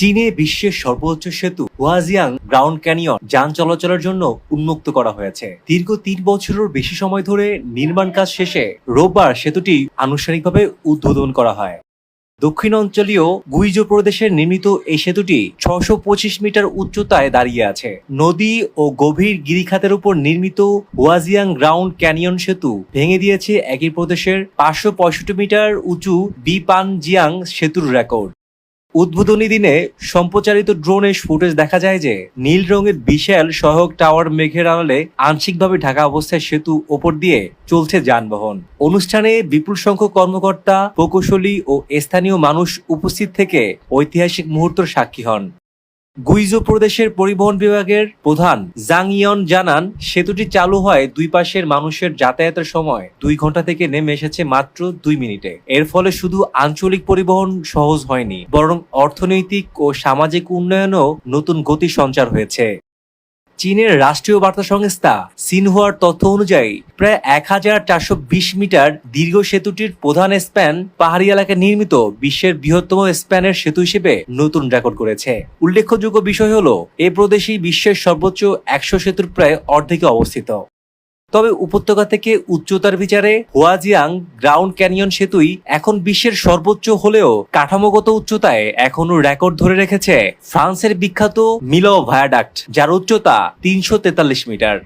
চীনে বিশ্বের সর্বোচ্চ সেতু হুয়াজিয়াং গ্রাউন্ড ক্যানিয়ন যান চলাচলের জন্য উন্মুক্ত করা হয়েছে। দীর্ঘ তিন বছরের বেশি সময় ধরে নির্মাণ কাজ শেষে রোববার সেতুটি আনুষ্ঠানিকভাবে উদ্বোধন করা হয়। দক্ষিণ অঞ্চলীয় গুইজো প্রদেশে নির্মিত এই সেতুটি ছশো মিটার উচ্চতায় দাঁড়িয়ে আছে। নদী ও গভীর গিরিখাতের উপর নির্মিত হুয়াজিয়াং গ্রাউন্ড ক্যানিয়ন সেতু ভেঙে দিয়েছে একই প্রদেশের পাঁচশো পঁয়ষট্টি মিটার উঁচু বিপানজিয়াং সেতুর রেকর্ড। উদ্বোধনী দিনে সম্প্রচারিত ড্রোনের ফুটেজ দেখা যায় যে নীল রঙের বিশাল সহায়ক টাওয়ার মেঘের আড়ালে আংশিকভাবে ঢাকা অবস্থায় সেতু ওপর দিয়ে চলছে যানবাহন। অনুষ্ঠানে বিপুল সংখ্যক কর্মকর্তা, প্রকৌশলী ও স্থানীয় মানুষ উপস্থিত থেকে ঐতিহাসিক মুহূর্তের সাক্ষী হন। গুইজো প্রদেশের পরিবহন বিভাগের প্রধান জাং ইয়ন জানান, সেতুটি চালু হয় দুই পাশের মানুষের যাতায়াতের সময়। দুই ঘণ্টা থেকে নেমে এসেছে মাত্র দুই মিনিটে। এর ফলে শুধু আঞ্চলিক পরিবহন সহজ হয়নি, বরং অর্থনৈতিক ও সামাজিক উন্নয়নও নতুন গতি সঞ্চার হয়েছে। চীনের রাষ্ট্রীয় বার্তা সংস্থা সিনহুয়ার তথ্য অনুযায়ী, প্রায় এক হাজার চারশো বিশ মিটার দীর্ঘ সেতুটির প্রধান স্প্যান পাহাড়ি এলাকায় নির্মিত বিশ্বের বৃহত্তম স্প্যানের সেতু হিসেবে নতুন রেকর্ড করেছে। উল্লেখযোগ্য বিষয় হল, এ প্রদেশই বিশ্বের সর্বোচ্চ একশো সেতুর প্রায় অর্ধেকে অবস্থিত। তবে উপত্যকা থেকে উচ্চতার বিচারে হোয়াজিয়াং গ্রাউন্ড ক্যানিয়ন সেতুই এখন বিশ্বের সর্বোচ্চ হলেও কাঠামোগত উচ্চতায় এখনও রেকর্ড ধরে রেখেছে ফ্রান্সের বিখ্যাত মিলো ভায়াডাক্ট, যার উচ্চতা তিনশো তেতাল্লিশ মিটার।